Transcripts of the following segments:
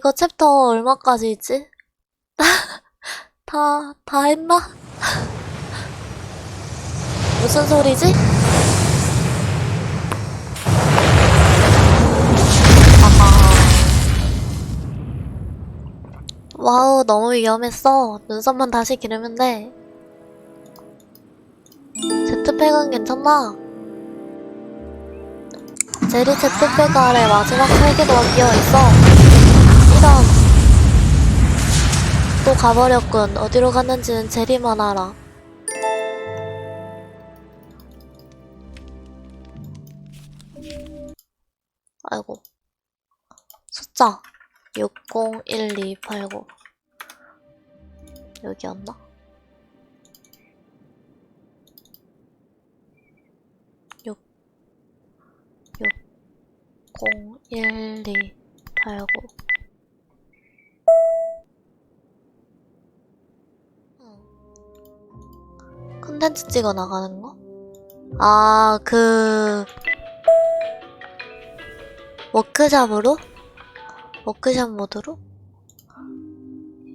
이거 챕터 얼마까지 있지? 다, 다 했나? 무슨 소리지? 아하. 와우, 너무 위험했어. 눈썹만 다시 기르면 돼. 제트팩은 괜찮나? 제리 제트팩 아래 마지막 설계도가 끼어있어. 또 가버렸군. 어디로 갔는지는 제리만 알아. 아이고. 숫자. 601289. 여기였나? 육, 육, 공, 일, 이, 팔, 구. 컨텐츠 찍어 나가는 거? 아, 그, 워크샵으로? 워크샵 모드로?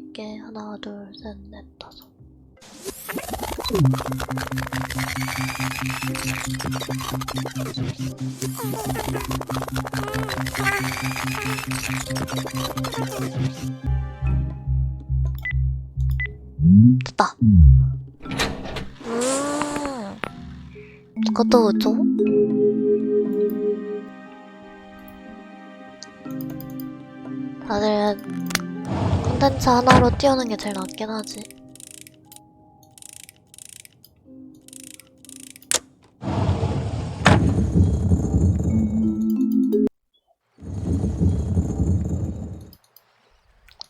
이게 하나, 둘, 셋, 넷, 다섯. 됐다. 그것도 그죠? 다들 콘텐츠 하나로 띄우는 게 제일 낫긴 하지.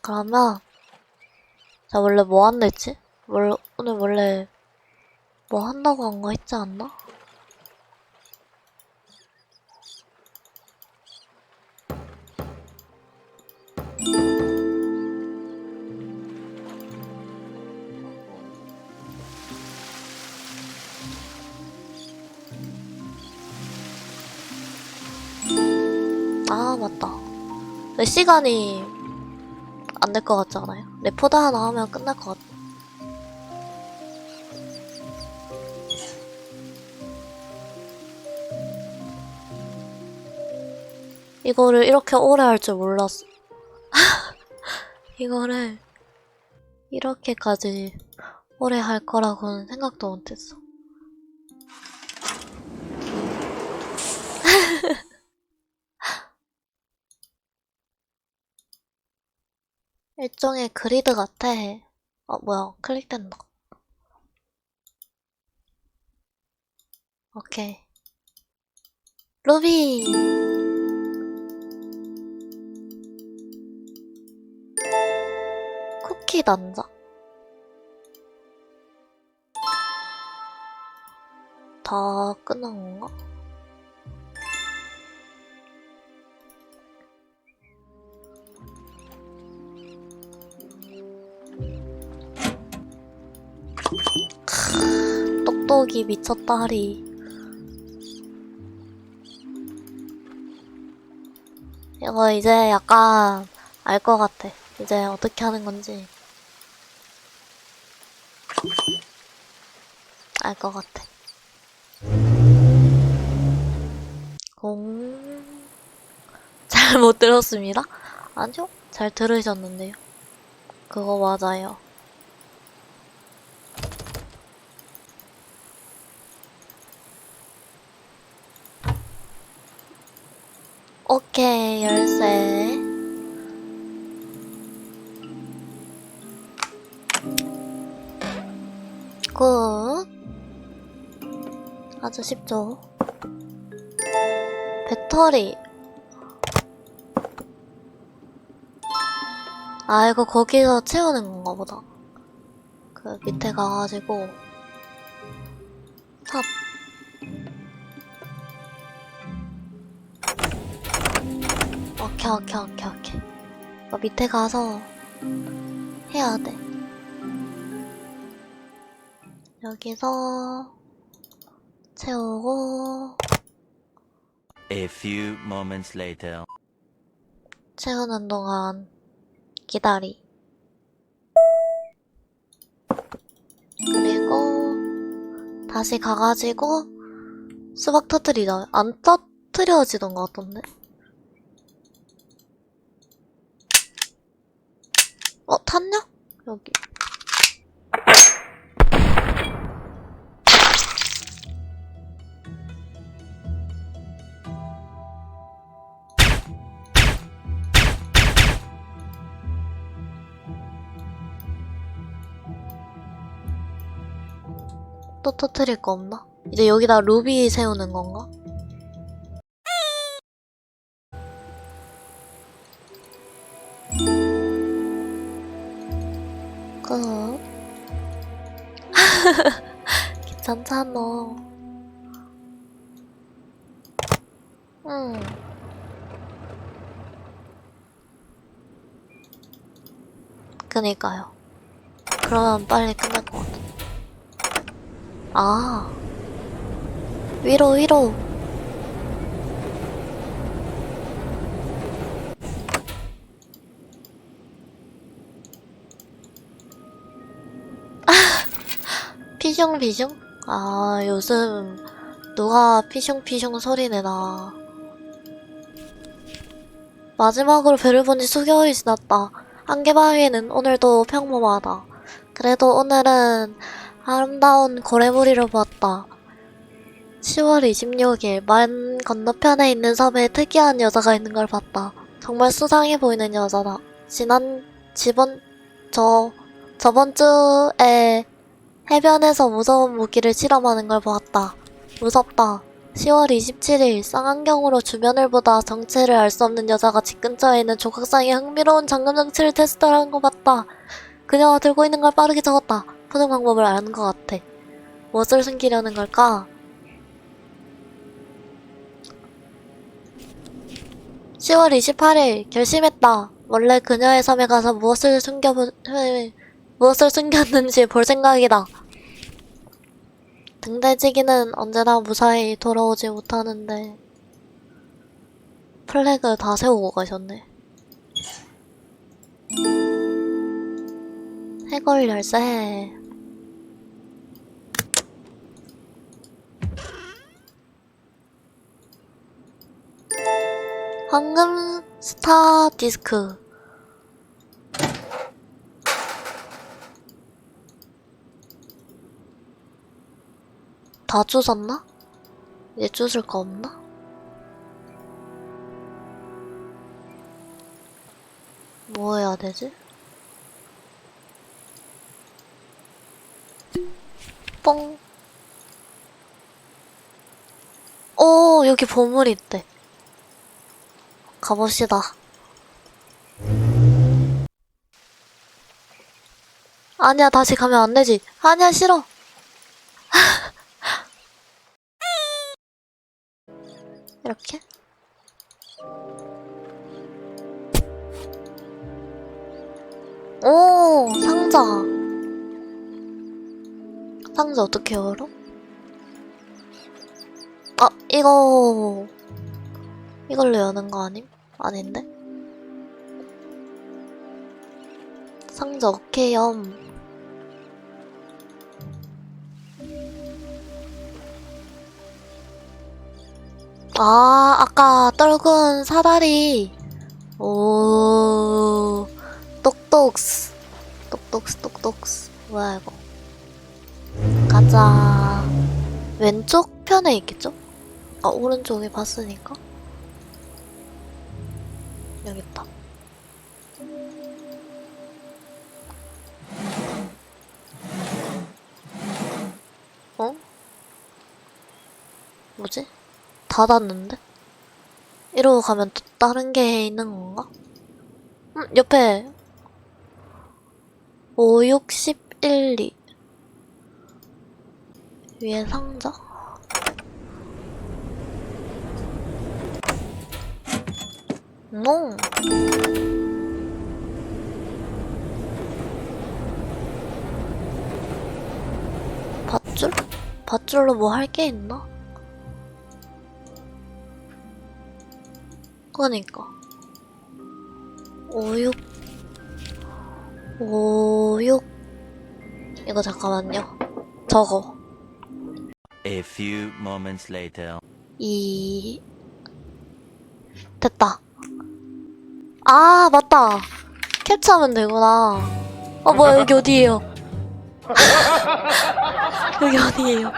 그러면 자 원래 뭐 한다 했지? 월, 오늘 원래 뭐 한다고 한 거 했지 않나? 아 맞다. 내 시간이 안 될 것 같지 않아요? 레포드 하나 하면 끝날 것 같아. 이거를 이렇게 오래 할 줄 몰랐어. 이거를 이렇게까지 오래 할 거라고는 생각도 못했어 일종의 그리드 같아. 어, 뭐야. 클릭된다. 오케이. 루비! 쿠키 단자. 다 끝난 건가? 똑똑이 미쳤다 하리. 이거 이제 약간 알 것 같아. 이제 어떻게 하는 건지. 알 것 같아. 공. 잘 못 들었습니다. 아니요? 잘 들으셨는데요. 그거 맞아요. 굿. 아주 쉽죠. 배터리. 아, 이거 거기서 채우는 건가 보다. 그 밑에 가가지고. 탑. 오케이, 오케이, 오케이, 오케이. 어, 밑에 가서 해야 돼. 여기서 채우고, A few moments later. 채우는 동안 기다리. 그리고 다시 가가지고 수박 터트리자. 안 터트려지던 것 같던데? 어, 탔냐? 여기. 또 터트릴 거 없나? 이제 여기다 루비 세우는 건가? 끝. 괜찮잖아. 응. 그니까요. 그러면 빨리 끝날 것 같아. 아. 위로, 위로. 피숑 피숑? 아, 요즘 누가 피숑 피숑 소리 내나. 마지막으로 배를 본지 수개월이 지났다. 안개바위는 오늘도 평범하다. 그래도 오늘은 아름다운 고래무리를 보았다. 10월 26일 만 건너편에 있는 섬에 특이한 여자가 있는 걸 봤다. 정말 수상해 보이는 여자다. 지난 지번 저 저번 주에 해변에서 무서운 무기를 실험하는 걸 보았다. 무섭다. 10월 27일 쌍안경으로 주변을 보다 정체를 알 수 없는 여자가 집 근처에 있는 조각상에 흥미로운 잠금 장치를 테스트하는 거 봤다. 그녀가 들고 있는 걸 빠르게 적었다. 푸는 방법을 아는 것 같아. 무엇을 숨기려는 걸까? 10월 28일 결심했다. 원래 그녀의 섬에 가서 무엇을 숨겨보 무엇을 숨겼는지 볼 생각이다. 등대지기는 언제나 무사히 돌아오지 못하는데 플래그 다 세우고 가셨네. 해골 열쇠. 황금 스타 디스크. 다 주웠나? 이제 주술 거 없나? 뭐 해야 되지? 뽕. 오, 여기 보물 있대. 가봅시다. 아니야, 다시 가면 안 되지. 아니야, 싫어. 이렇게? 오, 상자. 상자 어떻게 열어? 아, 이거, 이걸로 여는 거 아님? 아닌데? 상자 오케이엄. 아, 아까 떨군 사다리. 오, 똑똑스. 똑똑스, 똑똑스. 뭐야, 이거. 가자. 왼쪽 편에 있겠죠? 아, 오른쪽에 봤으니까. 여기 있다. 어? 뭐지? 닫았는데? 이러고 가면 또 다른 게 있는 건가? 음, 옆에 5, 6, 10, 1, 2 위에 상자? 노! 밧줄? 밧줄로 뭐 할 게 있나? 그니까 5, 6, 5, 6. 이거 잠깐만요. 저거. A few moments later. 2. 됐다. 아, 맞다. 캡처하면 되구나. 어, 뭐야, 여기 어디에요? 여기 어디에요?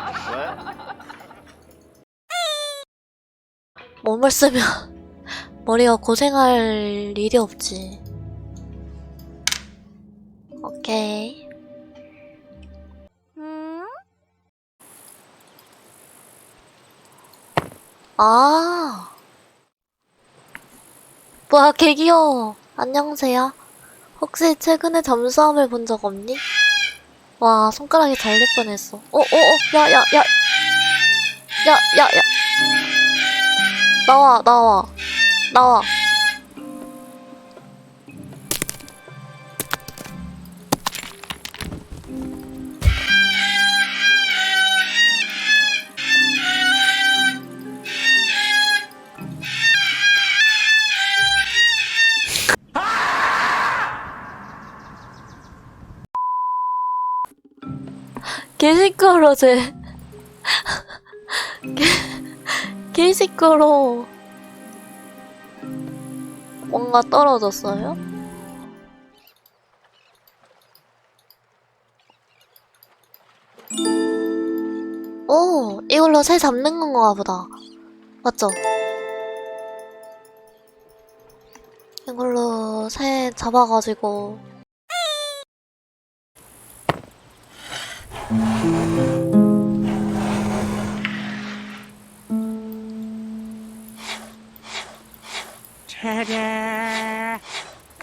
몸을 쓰면 머리가 고생할 일이 없지. 오케이. 아. 뭐야, 개 귀여워. 안녕하세요. 혹시 최근에 잠수함을 본 적 없니? 와, 손가락이 잘릴 뻔했어. 어, 어, 어, 야, 야, 야. 야, 야, 야. 나와, 나와. 나와. 개 시끄러. 뭔가 떨어졌어요? 오, 이걸로 새 잡는 건가 보다. 맞죠? 이걸로 새 잡아가지고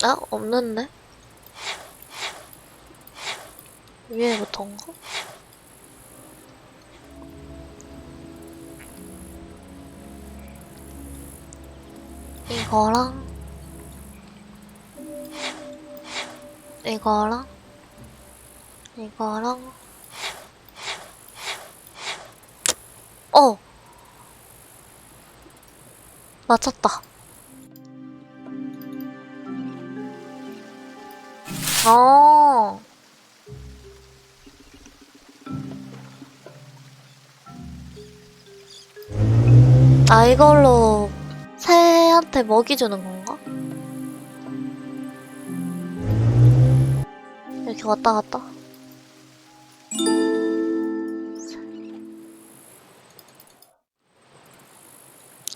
아, 없는데? 위에부터인가? 이거랑 이거랑 이거랑 어 맞췄다 어 아, 이걸로 새한테 먹이 주는 건가? 이렇게 왔다 갔다.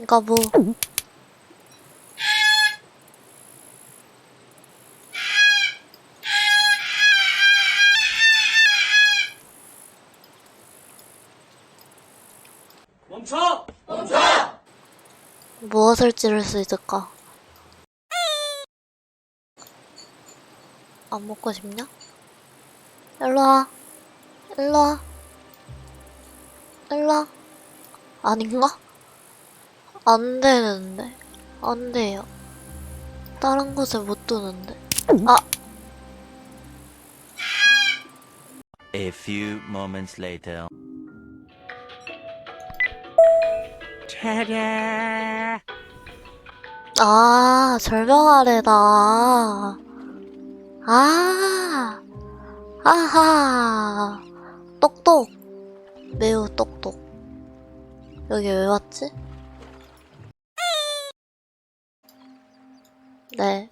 그니까 뭐. 멈춰! 무엇을 찌를 수 있을까? 안 먹고 싶냐? 일로와. 일로와. 일로와. 아닌가? 안 되는데. 안 돼요. 다른 곳에 못 두는데. 아, A few moments later. 아, 절명아래다. 아, 아하. 똑똑. 매우 똑똑. 여기 왜 왔지? 네.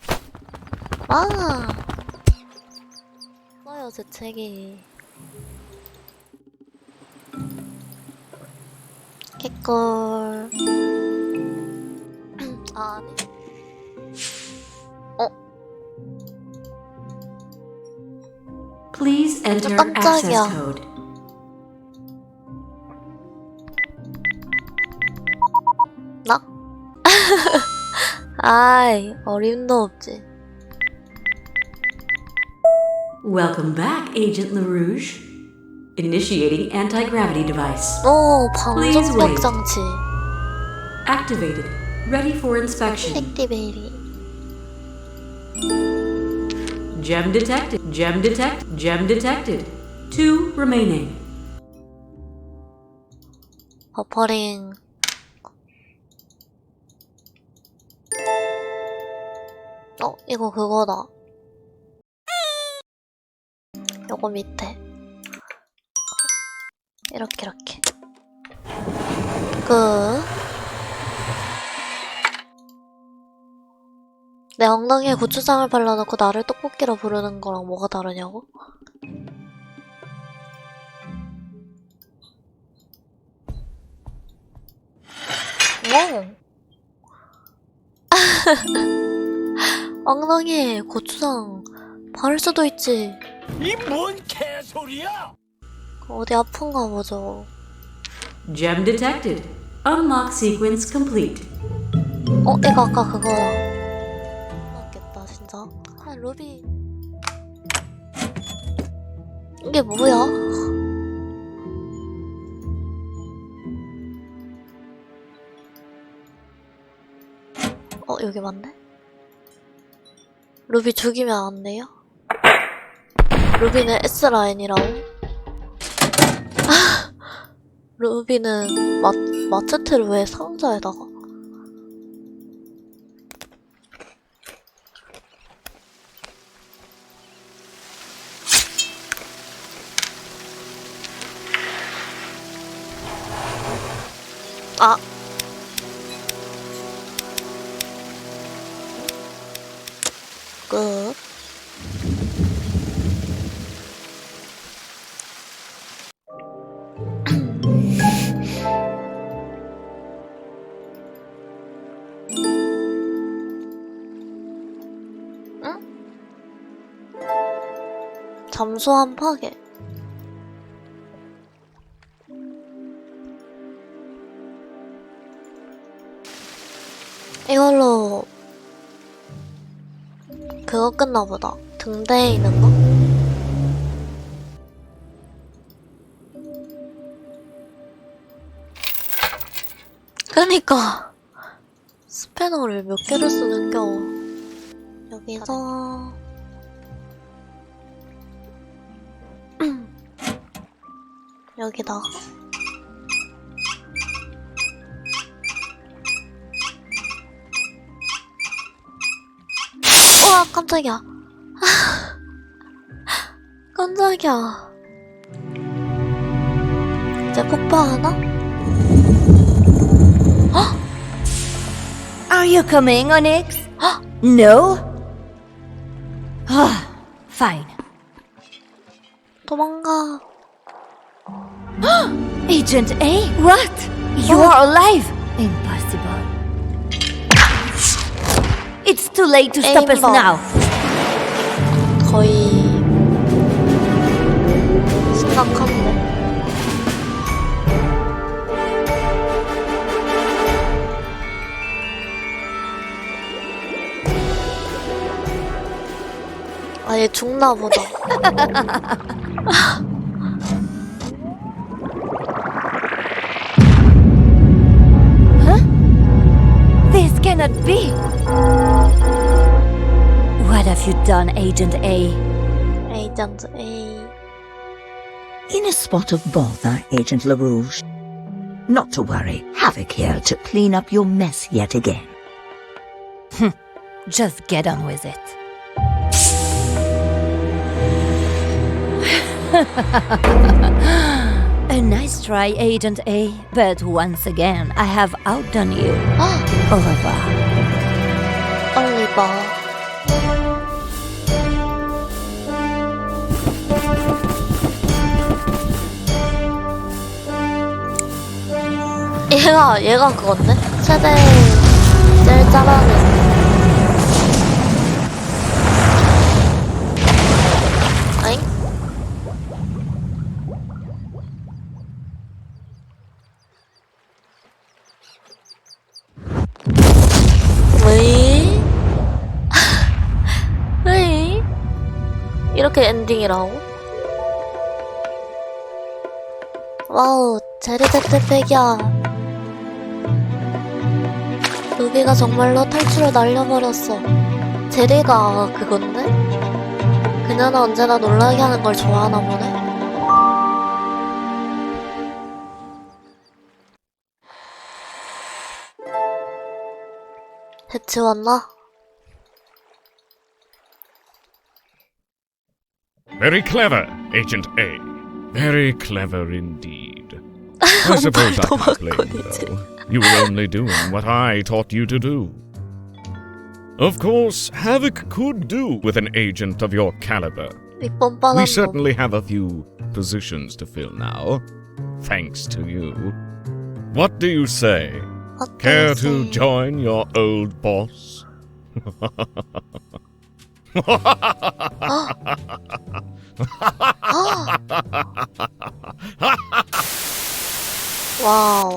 아. 써요, 제 책이. 개꿀. 아, 아니. Please enter access code. 아이, 어림도 없지. Welcome back, Agent LaRouge. Initiating anti-gravity device. 오, Please 방정력 wait. 장치. Activated. Ready for inspection. 액티베이리. Gem detected. Gem detect. Gem detected. Two remaining. 버퍼링. 어, 이거 그거다. 요거 밑에 이렇게 이렇게 끝. 내 엉덩이에 고추장을 발라놓고 나를 떡볶이로 부르는 거랑 뭐가 다르냐고? 뭐? 엉덩이에 고추장 바를 수도 있지. 이 뭔 개소리야? 어디 아픈가 보죠. Gem detected. Unlock sequence complete. 어, 이거 아까 그거야. 맞겠다, 진짜. 아, 루비. 이게 뭐야? 어, 여기 맞네? 루비 죽이면 안 돼요? 루비는 S라인이라고? 루비는 마, 마체테를 왜 상자에다가? 아. 끝. 응? 잠수함 파괴. 이걸로 그거 끝나 보다. 등대에 있는 거? 그니까 스패너를 몇 개를 쓰는 겨. 여기서 여기다가 우와 깜짝이야 깜짝이야 이제 폭파하나? Are you coming, Onyx? no? Ah, fine. 도망가 Agent A? What? You are alive? Impossible. It's too late to stop us Aimbot. now. 거의 심각한데 아얘 죽나 보다 This cannot be. have you done, Agent A? Agent A. In a spot of bother, Agent LaRouge. Not to worry, Havoc here to clean up your mess yet again. Hm, just get on with it. a nice try, Agent A, but once again, I have outdone you. Ah. Au revoir. Only ball. 얘가 얘가 그건데 최대 제일 잘하는 아잉? 왜? 왜? 이렇게 엔딩이라고? 와우, 제리 제트 팩이야. 루비가 정말로 탈출을 날려버렸어. 제리가 그건데? 그녀는 언제나 놀라게 하는 걸 좋아하나 보네? 해치웠나? Very clever, Agent A. Very. I suppose I can't blame you, though. You were only doing what I taught you to do. Of course, Havoc could do with an agent of your caliber. We certainly have a few positions to fill now, thanks to you. What do you say? Care to say? join your old boss? oh. Oh. 와우.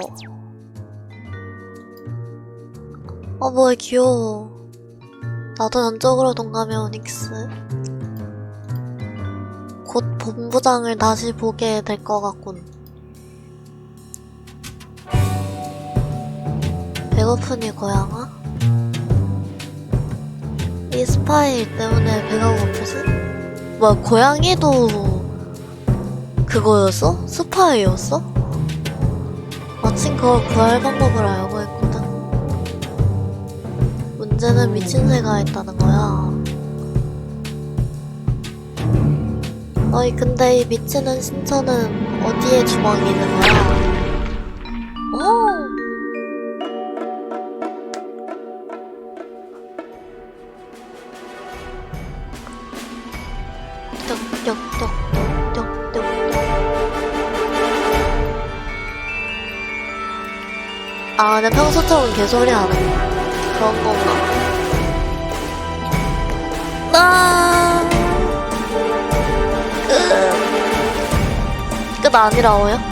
어, 뭐야, 귀여워. 나도 전적으로 동감해, 오닉스. 곧 본부장을 다시 보게 될 것 같군. 배고프니, 고양아? 이 스파일 때문에 배가 고프지? 뭐야, 고양이도 그거였어? 스파이였어? 마침 그걸 구할 방법을 알고 있거든. 문제는 미친 새가 있다는 거야. 어이, 근데 이 미치는 신처는 어디에 주방이 있는 거야? 오! 아, 근데 평소처럼 개소리 안 해. 그런 건가? 아, 끝. 끝 아니라고요?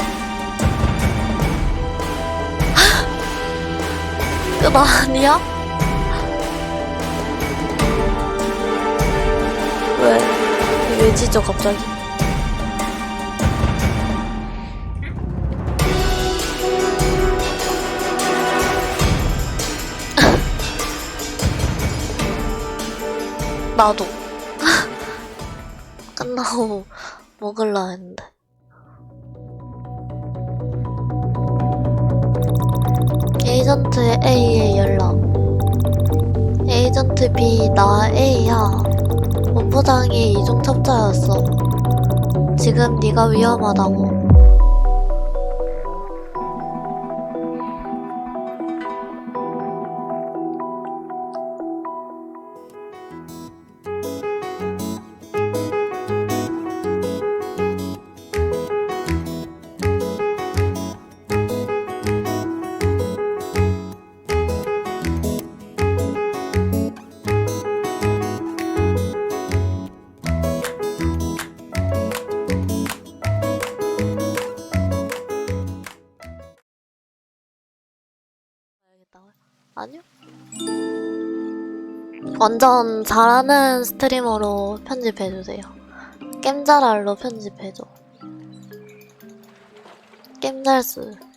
끝 아니야? 왜? 왜 지죠, 갑자기? 나도. 끝나고 먹을라 했는데. 에이전트 A의 연락. 에이전트 B, 나 A야. 본부장이 이중 첩자였어. 지금 네가 위험하다고. 완전 잘하는 스트리머로 편집해주세요. 겜잘알로 편집해줘. 겜잘스.